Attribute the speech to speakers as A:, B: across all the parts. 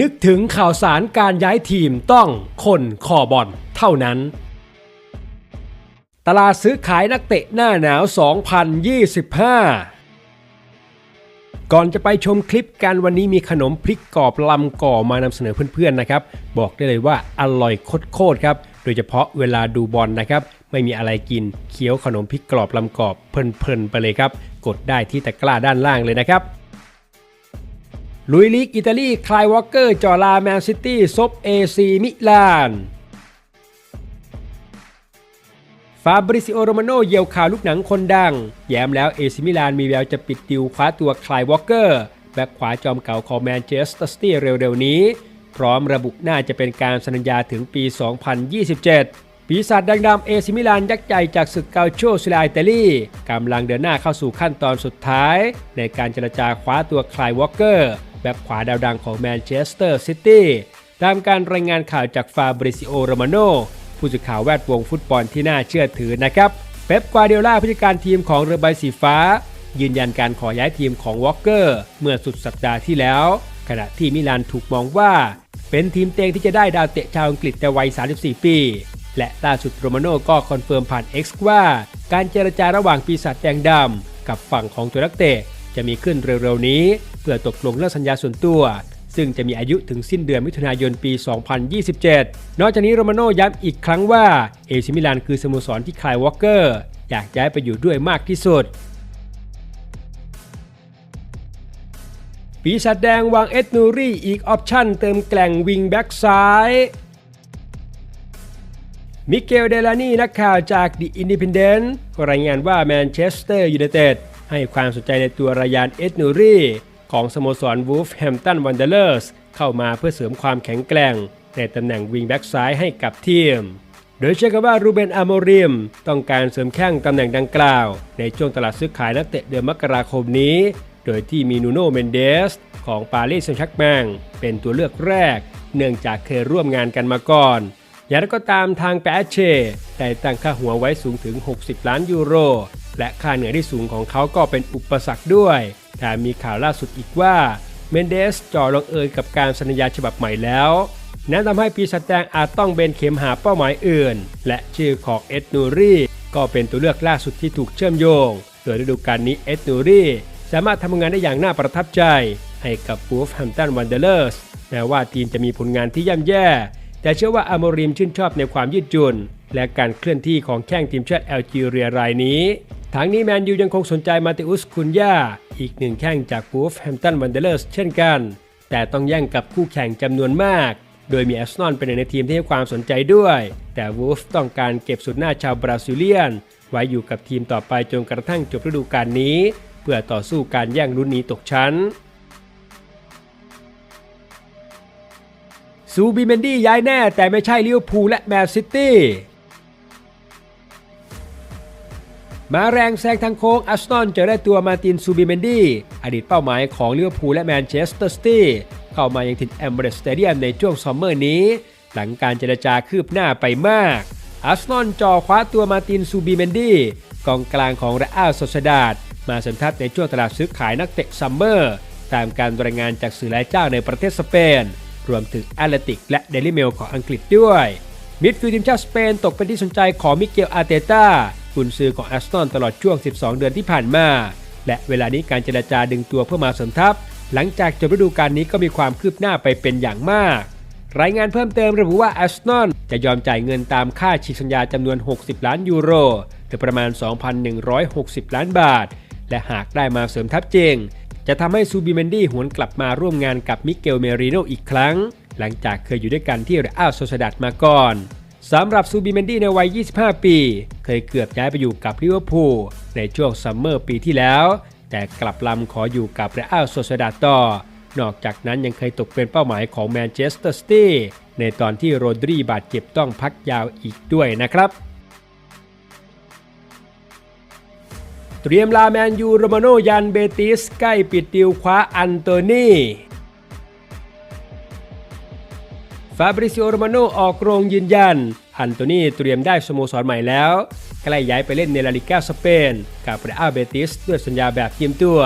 A: นึกถึงข่าวสารการย้ายทีมต้องคนคอบอลเท่านั้น ตลาดซื้อขายนักเตะหน้าหนาว 2025 ก่อนจะไปชมคลิปกันวันนี้มีขนมพริกกรอบลำก่อมานำเสนอเพื่อนๆนะครับ บอกได้เลยว่าอร่อยโคตรครับ โดยเฉพาะเวลาดูบอลนะครับ ไม่มีอะไรกินเคี้ยวขนมพริกกรอบลำกรอบเพลินๆไปเลยครับ กดได้ที่ตะกร้าด้านล่างเลยนะครับ ลุยลีกอิตาลีคลายวอลเกอร์จอลาแมนซิตี้ซบเอซีมิลานฟาบริซิโอโรมาโนเยียวข่าวลูกหนังคนดัง แย้มแล้วเอซิมิลานมีแววจะปิดดิวคว้าตัวคลายวอลเกอร์แบ็คขวาจอมเก่าของแมนเชสเตอร์ซิตี้เร็วๆนี้ พร้อมระบุน่าจะเป็นการสัญญาถึงปี 2027 ปีศาจดังดำเอซิมิลานยักษ์ใหญ่จากศึกเกาโชซิลาอิตาลีกำลังเดินหน้าเข้าสู่ขั้นตอนสุดท้าย ในการเจรจาคว้าตัวคลายวอลเกอร์ แบ็คขวาดาวดังของแมนเชสเตอร์ซิตี้ตามการรายงานข่าวจากฟาบริซิโอโรมาโนผู้สื่อข่าวแวดวงฟุตบอลที่น่าเชื่อถือนะครับเป๊ปกวาเดียล่าผู้จัดการทีมของเรือใบสีฟ้า ยืนยันการขอย้ายทีมของวอลเกอร์เมื่อสุดสัปดาห์ที่แล้ว ขณะที่มิลานถูกมองว่า เป็นทีมเต็งที่จะได้ดาวเตะชาวอังกฤษแต่วัย 34 ปี และล่าสุดโรมาโน่ก็คอนเฟิร์มผ่าน X ว่า การเจรจาระหว่างปีศาจแดงดำกับฝั่งของตัวนักเตะจะมีขึ้นเร็วๆนี้ เพื่อตกลงเรื่องสัญญาส่วนตัว ซึ่งจะมีอายุถึงสิ้นเดือนมิถุนายนปี 2027 นอกจากนี้โรมาโน่ย้ำอีกครั้งว่าเอซิมิลานคือสโมสรที่คลายวอลเกอร์อยากย้ายไปอยู่ด้วยมากที่สุดปีศาจแดงวางเอ็ดนูรี่อีกออปชั่นเติมแกล่งวิงแบ็กซ้าย มิเกลเดลานีนักข่าวจาก The Independent รายงานว่าแมนเชสเตอร์ยูไนเต็ดให้ความสนใจในตัวรายานเอ็ดนูรี ของสโมสรวูฟแฮมตันวันเดอร์เลอร์สเข้ามาเพื่อเสริมความแข็งแกร่ง ในตำแหน่งวิงแบ็กซ้ายให้กับทีม โดยเชื่อกันว่ารูเบนอาโมริมต้องการเสริมแข้งตำแหน่งดังกล่าว ในช่วงตลาดซื้อขายนักเตะเดือนมกราคมนี้ โดยที่มีนูโนเมนเดสของปารีสแซงต์แชร์กแมงเป็นตัวเลือกแรก เนื่องจากเคยร่วมงานกันมาก่อนอย่างไรก็ตามทางแปเชได้ตั้งค่าหัวไว้สูงถึง 60 ล้านยูโร และค่าเหนื่อยที่สูงของเขาก็เป็นอุปสรรคด้วย แถมมีข่าวล่าสุดอีกว่าเมนเดสจ่อลงเอยกับการสัญญาฉบับใหม่แล้วนั่นทำให้ปีศาจแดงอาจต้องเบนเข็มหาเป้าหมายอื่น และชื่อของเอ็ดนูรีก็เป็นตัวเลือกล่าสุดที่ถูกเชื่อมโยง โดยฤดูกาลนี้เอ็ดนูรีสามารถทำงานได้อย่างน่าประทับใจ ให้กับบูฟแฮมตันวันเดอร์เลอร์สแม้ว่าทีมจะมีผลงานที่ย่ำแย่ แต่เชื่อว่าอาโมริมชื่นชอบในความยืดหยุ่น และการเคลื่อนที่ของแข้งทีมชาติแอลจีเรียรายนี้ทางนี้แมนยูยังคงสนใจมาติอุสคุนยาอีกหนึ่งแข้งจากบูฟแฮมตันวันเดอร์เลอร์สเช่นกัน แต่ต้องแย่งกับคู่แข่งจำนวนมาก โดยมีแอสนอนเป็นหนึ่งในทีมที่ให้ความสนใจด้วย แต่วูฟต้องการเก็บสุดหน้าชาวบราซิเลียน ไว้อยู่กับทีมต่อไปจนกระทั่งจบฤดูกาลนี้ เพื่อต่อสู้การแย่งรุ่นนี้ตกชั้น ซูบิเมนดี้ย้ายแน่แต่ไม่ใช่ลิเวอร์พูลและแมนซิตี้มาแรงแซงทางโค้งอัสตันจะได้ตัวมาตินซูบิเมนดี้อดีตเป้าหมายของลิเวอร์พูลและแมนเชสเตอร์ซิตี้เข้ามายังถิ่นแอมเบรสสเตเดียมในช่วงซัมเมอร์นี้ หลังการเจรจาคืบหน้าไปมากอัสตันจ่อคว้าตัวมาตินซูบิเมนดี้กองกลางของเรอัลโซซดาดมาสัมทับในช่วงตลาดซื้อขายนักเตะซัมเมอร์ ตามการรายงานจากสื่อหลายเจ้าในประเทศสเปน รวมถึงแอตเลติกและเดลิเมลของอังกฤษด้วย มิดฟิลด์ทีมชาติสเปนตกเป็นที่สนใจของมิเกลอาร์เตต้ากุนซือของแอสตันตลอดช่วง 12 เดือนที่ผ่านมา และเวลานี้การเจรจาดึงตัวเพื่อมาเสริมทัพ หลังจากจบฤดูกาลนี้ก็มีความคืบหน้าไปเป็นอย่างมาก รายงานเพิ่มเติมระบุว่าแอสตันจะยอมจ่ายเงินตามค่าฉีกสัญญาจำนวน 60 ล้านยูโรหรือประมาณ 2,160 ล้านบาท และหากได้มาเสริมทัพจริง จะทำให้ซูบิเมนดี้หวนกลับมาร่วมงานกับมิเกลเมริโนอีกครั้ง หลังจากเคยอยู่ด้วยกันที่เรอัลโซซดัดมาก่อนสำหรับซูบิเมนดี้ในวัย 25 ปี เคยเกือบย้ายไปอยู่กับลิเวอร์พูลในช่วงซัมเมอร์ปีที่แล้ว แต่กลับลำขออยู่กับเรอัลโซซดัดต่อ นอกจากนั้นยังเคยตกเป็นเป้าหมายของแมนเชสเตอร์ซิตี้ในตอนที่โรดรีบาดเจ็บต้องพักยาวอีกด้วยนะครับ เตรียมลาแมนยูโรมาโนยันเบติสใกล้ปิดดิวคว้าอันโตนีฟาบริซิโอโรมาโนออกโรงยืนยัน อันโตนีเตรียมได้สโมสรใหม่แล้ว ใกล้ย้ายไปเล่นในลาลิก้าสเปน กับเรอัลเบติสด้วยสัญญาแบบยืมตัว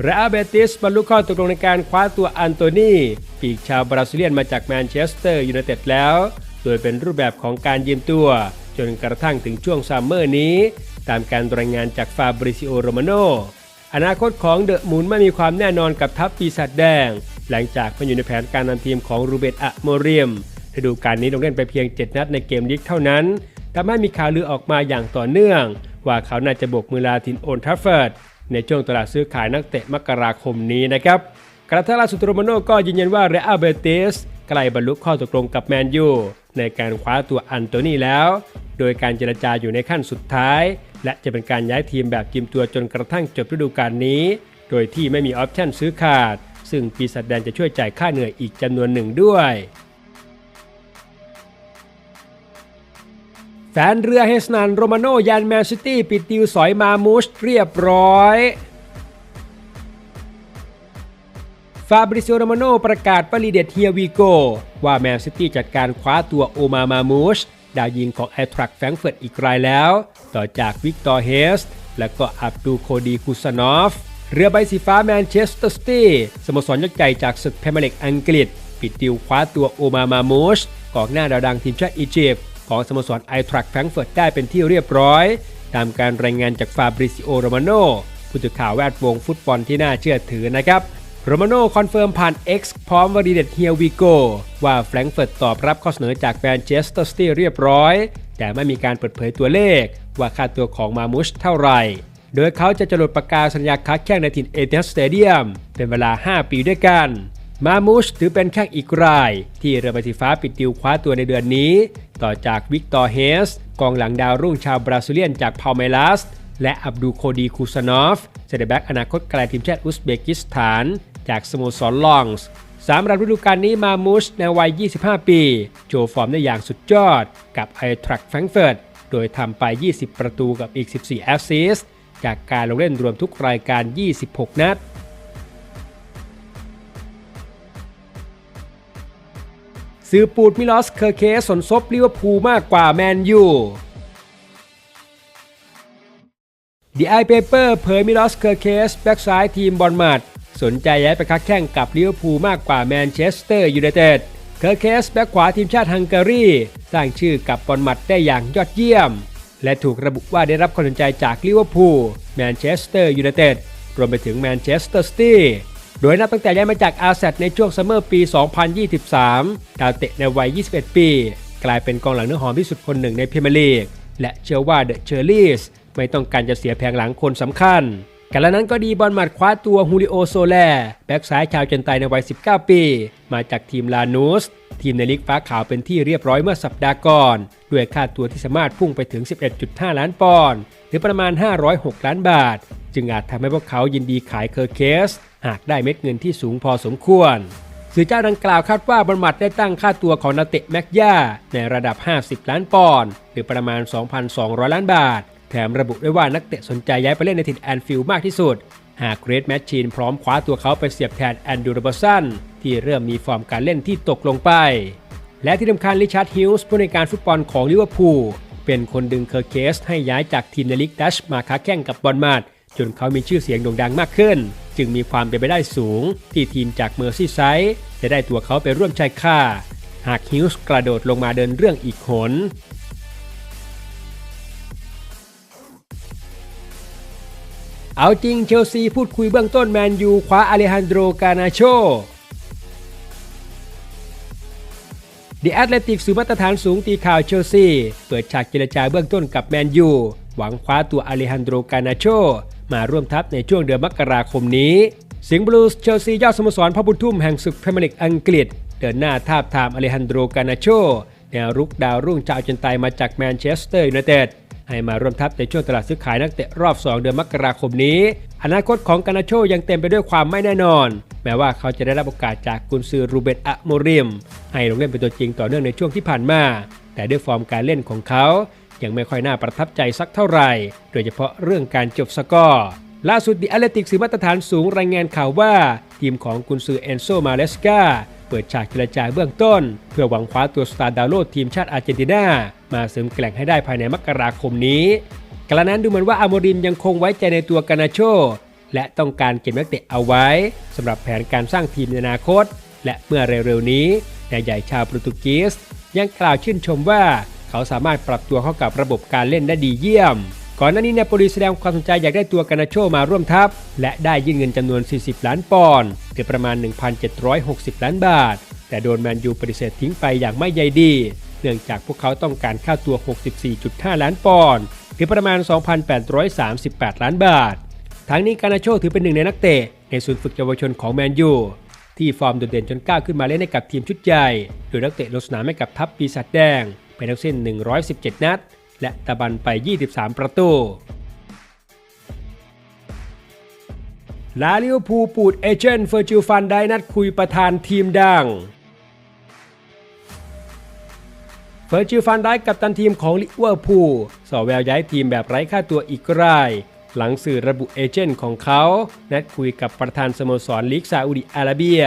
A: เรอัลเบติสบรรลุข้อตกลงในการคว้าตัวอันโตนีปีกชาวบราซิเลียนมาจากแมนเชสเตอร์ยูไนเต็ดแล้ว โดยเป็นรูปแบบของการยืมตัว จนกระทั่งถึงช่วงซัมเมอร์นี้ ตามการรายงานจากฟาบริซิโอโรมาโนอนาคตของเดอะมูนไม่มีความแน่นอนกับทัพปีศาจแดง หลังจากมันอยู่ในแผนการนำทีมของรูเบตอะโมเรียมฤดูกาลนี้ลงเล่นไปเพียง 7 นัดในเกมลีกเท่านั้นทำให้มีข่าวลือออกมาอย่างต่อเนื่อง ว่าเขาน่าจะบกมือลาทินโอนทัฟเฟิร์ดในช่วงตลาดซื้อขายนักเตะมกราคมนี้นะครับกระทั่งล่าสุดโรมาโนก็ยืนยันว่าเรอัลเบติส ใกล้บรรลุข้อตกลงกับแมนยูในการคว้าตัวอันโตนีแล้ว โดยการเจรจาอยู่ในขั้นสุดท้าย และจะเป็นการย้ายทีมแบบกิมตัวจนกระทั่งจบฤดูกาลนี้ โดยที่ไม่มีออปชั่นซื้อขาด ซึ่งปีศาจแดงจะช่วยจ่ายค่าเหนื่อยอีกจำนวนหนึ่งด้วยแฟนเรือเฮสนันโรมาโนยันแมนซิตี้ปิดติวสอยมามูชเรียบร้อย ฟาบริซิโอโรมาโนประกาศปริเดตเฮียวีโกว่าแมนซิตี้จัดการคว้าตัวโอมามามูชดาวยิงของไอทรักแฟงเฟิร์ตอีกรายแล้ว ต่อจากวิกตอร์เฮส และก็อับดูโคดีคุซานอฟ เรือใบสีฟ้าแมนเชสเตอร์ซิตี้สโมสรยักษ์ใหญ่จากศึกพรีเมียร์ลีกอังกฤษ ปิดดิวคว้าตัวโอมามามูชกองหน้าดาวดังทีมชาติอียิปต์ของสโมสรไอทรักแฟงเฟิร์ตได้เป็นที่เรียบร้อย ตามการรายงานจากฟาบริซิโอโรมาโนผู้สื่อข่าวแวดวงฟุตบอลที่น่าเชื่อถือนะครับ โรมาโน่คอนเฟิร์มผ่าน X พร้อมวอดีเด็ดเฮียวีโกว่าแฟรงก์เฟิร์ตตอบรับข้อเสนอจากแมนเชสเตอร์ซิตี้เรียบร้อย แต่ไม่มีการเปิดเผยตัวเลข ว่าค่าตัวของมามุชเท่าไหร่ โดยเขาจะจรดประกาศสัญญาค้าแข่งในถิ่นเอเธนสเตเดียมเป็นเวลา 5 ปีด้วยกัน มามุชถือเป็นแข้งอีกราย ที่เรือใบสีฟ้าปิดดิวคว้าตัวในเดือนนี้ ต่อจากวิกตอร์เฮสกองหลังดาวรุ่งชาวบราซิเลียนจากพาเมลัส และอับดูโคดีคูซานอฟเซเดแบ็กอนาคตไกลทีมชาติอุซเบกิสถาน จากสโมสรลองส์สามรับฤดูกาลนี้มามูชในวัย 25 ปี โชว์ฟอร์มได้อย่างสุดยอด กับไอทรักแฟรงเฟิร์ตโดยทำไป 20 ประตูกับอีก 14 แอสซิสต์จากการลงเล่นรวมทุกรายการ 26 นัดซื้อปูดมิลอสเคอร์เคสสนซบลิเวอร์พูลมากกว่าแมนยู The Eye Paper เผยมิลอสเคอร์เคสแบ็กซ้ายทีมบอลมัดสนใจย้ายไปค้าแข่งกับลิเวอร์พูลมากกว่าแมนเชสเตอร์ยูไนเต็ดเคอร์เคสแบ็กขวาทีมชาติฮังการี สร้างชื่อกับบอลมัดได้อย่างยอดเยี่ยม และถูกระบุว่าได้รับความสนใจจากลิเวอร์พูลแมนเชสเตอร์ยูไนเต็ดรวมไปถึงแมนเชสเตอร์ซิตี้โดยนับตั้งแต่ย้ายมาจากอาเซในช่วงซัมเมอร์ปี 2023 ดาวเตะในวัย 21 ปี กลายเป็นกองหลังเนื้อหอมที่สุดคนหนึ่งในพรีเมียร์ลีกและเชื่อว่าเดอะเชอร์ลีส ไม่ต้องการจะเสียแผงหลังคนสำคัญกันแล้วนั้นก็ดีบอลหมัดคว้าตัวฮูริโอโซแลแบ็กซ้ายชาวเจนไตในวัย 19 ปี มาจากทีมลานูส ทีมในลีกฟ้าขาวเป็นที่เรียบร้อยเมื่อสัปดาห์ก่อน ด้วยค่าตัวที่สามารถพุ่งไปถึง 11.5 ล้านปอนด์หรือประมาณ 506 ล้านบาท จึงอาจทำให้พวกเขายินดีขายเคอร์เคส หากได้เม็ดเงินที่สูงพอสมควรสื่อเจ้าดังกล่าวคาดว่าบอลหมัดได้ตั้งค่าตัวของนาเตะแม็กยาในระดับ 50 ล้านปอนด์หรือประมาณ 2,200 ล้านบาท แถมระบุด้วยว่านักเตะสนใจย้ายไปเล่นในถิ่นแอนฟิลด์มากที่สุด หากเกรทแมชชีนพร้อมคว้าตัวเขาไปเสียบแทนแอนดูรเบอสันที่เริ่มมีฟอร์มการเล่นที่ตกลงไป และที่สำคัญริชาร์ดฮิลส์ผู้ในการฟุตบอลของลิเวอร์พูลเป็นคนดึงเคอร์เคสให้ย้ายจากทีมในลีกดัชมาค้าแข่งกับบอลมาดจนเขามีชื่อเสียงโด่งดังมากขึ้น จึงมีความเป็นไปได้สูง ที่ทีมจากเมอร์ซี่ไซด์จะได้ตัวเขาไปร่วมชายค่า หากฮิลส์กระโดดลงมาเดินเรื่องอีกหน เอาจริงเชลซีพูดคุยเบื้องต้นแมนยูคว้าอเลฮันโดรกานาโช The Athletic สื่อมาตรฐานสูงตีข่าวเชลซี เปิดฉากเจรจาเบื้องต้นกับแมนยูหวังคว้าตัวอเลฮันโดรกานาโชมาร่วมทัพในช่วงเดือนมกราคมนี้ สิงห์บลูส์เชลซียอดสโมสรพ่อบุญทุ่มแห่งศึกพรีเมียร์ลีกอังกฤษ เดินหน้าทาบทามอเลฮันโดรกานาโชแนวรุกดาวรุ่งชาวอาร์เจนไตมาจากแมนเชสเตอร์ยูไนเต็ด ให้มาร่วมทัพในช่วงตลาดซื้อขายนักเตะรอบ 2 เดือนมกราคมนี้ อนาคตของกานาโชยังเต็มไปด้วยความไม่แน่นอน แม้ว่าเขาจะได้รับโอกาสจากกุนซือรูเบตอะโมริม ให้ลงเล่นเป็นตัวจริงต่อเนื่องในช่วงที่ผ่านมา แต่ด้วยฟอร์มการเล่นของเขา ยังไม่ค่อยน่าประทับใจสักเท่าไหร่ โดยเฉพาะเรื่องการจบสกอร์ล่าสุดดิอตเลติกสื่อมาตรฐานสูงรายงานข่าวว่า ทีมของกุนซือเอนโซมาเลสกา เปิดฉากเจรจาเบื้องต้น เพื่อหวังคว้าตัวสตาร์ดาวโลดทีมชาติอาร์เจนตินา มาเสริมแกล่งให้ได้ภายในมกราคมนี้ กระนั้นดูเหมือนว่าอาโมริมยังคงไว้ใจในตัวกานาโช และต้องการเก็บนักเตะเอาไว้สำหรับแผนการสร้างทีมในอนาคต และเมื่อเร็วๆนี้นายใหญ่ชาวโปรตุเกสยังกล่าวชื่นชมว่า เขาสามารถปรับตัวเข้ากับระบบการเล่นได้ดีเยี่ยม ก่อนหน้านี้เนโปลีแสดงความสนใจอยากได้ตัวกานาโชมาร่วมทัพ และได้ยื่นเงินจำนวน 40 ล้านปอนด์หรือประมาณ 1,760 ล้านบาท แต่โดนแมนยูปฏิเสธทิ้งไปอย่างไม่ใยดี เนื่องจากพวกเขาต้องการค่าตัว 64.5 ล้านปอนด์หรือประมาณ 2,838 ล้านบาท ทั้งนี้กานาโชถือเป็นหนึ่งในนักเตะในศูนย์ฝึกเยาวชนของแมนยูที่ฟอร์มโดดเด่นจนก้าวขึ้นมาเล่นให้กับทีมชุดใหญ่ โดยนักเตะลงสนามให้กับทัพปีศาจแดงไปทั้งสิ้น 117 นัด และตะบันไป 23 ประตูลาลิวอพูปูดเอเจนต์เฟอร์จิลฟันได้นัดคุยประธานทีมดังเฟอร์จิลฟันได้กับตันทีมของลิเวอร์พูลสอแววย้ายทีมแบบไร้ค่าตัวอีกราย หลังสื่อระบุเอเจนต์ของเขา นัดคุยกับประธานสโมสรลีกซาอุดิอาระเบีย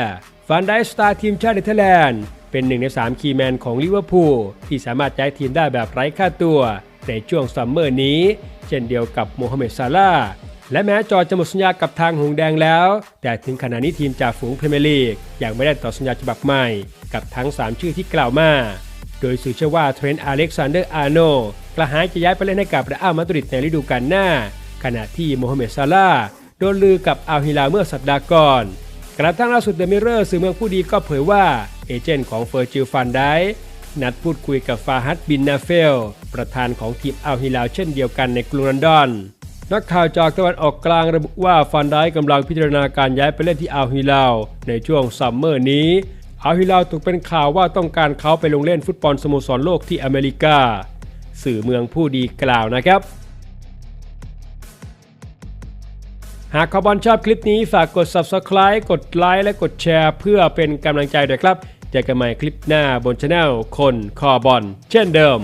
A: ฟันได้สตาร์ทีมชาติเนเธอร์แลนด์ เป็นหนึ่งใน3คีย์แมนของลิเวอร์พูลที่สามารถย้ายทีมได้แบบไร้ค่าตัว ในช่วงซัมเมอร์นี้ เช่นเดียวกับโมฮัมเหม็ดซาลาและแม้จอจจะหมดสัญญากับทางหงแดงแล้ว แต่ถึงขณะนี้ทีมจ่าฝูงพรีเมียร์ลีกยังไม่ได้ต่อสัญญาฉบับใหม่ กับทั้ง 3 ชื่อที่กล่าวมาโดยสื่อเชื่อว่าเทรนต์อเล็กซานเดอร์อาร์โนกระหายจะย้ายไปเล่นให้กับเรอัลมาดริดในฤดูกาลหน้า ขณะที่โมฮัมเหม็ดซาลาโดนลือกับอัลฮิลาเมื่อสัปดาห์ก่อน กระทั่งล่าสุดเดมิเรอร์สื่อเมืองผู้ดีก็เผยว่า เอเจนต์ของเฟอร์จิลฟันได้นัดพูดคุยกับฟาฮัดบินนาเฟล ประธานของทีมอัลฮิลาลเช่นเดียวกันในกรุงลอนดอน นักข่าวจากตะวันออกกลางระบุว่าฟันได้กำลังพิจารณาการย้ายไปเล่นที่อัลฮิลาลในช่วงซัมเมอร์นี้อัลฮิลาลถูกเป็นข่าวว่าต้องการเขาไปลงเล่นฟุตบอลสโมสรโลกที่อเมริกา สื่อเมืองผู้ดีกล่าวนะครับ หากขอบอลชอบคลิปนี้ฝากกด subscribe กดไลค์และกดแชร์ เพื่อเป็นกำลังใจด้วยครับ เจอกันใหม่คลิปหน้าบนช anel คนคอบอลเช่นเดิม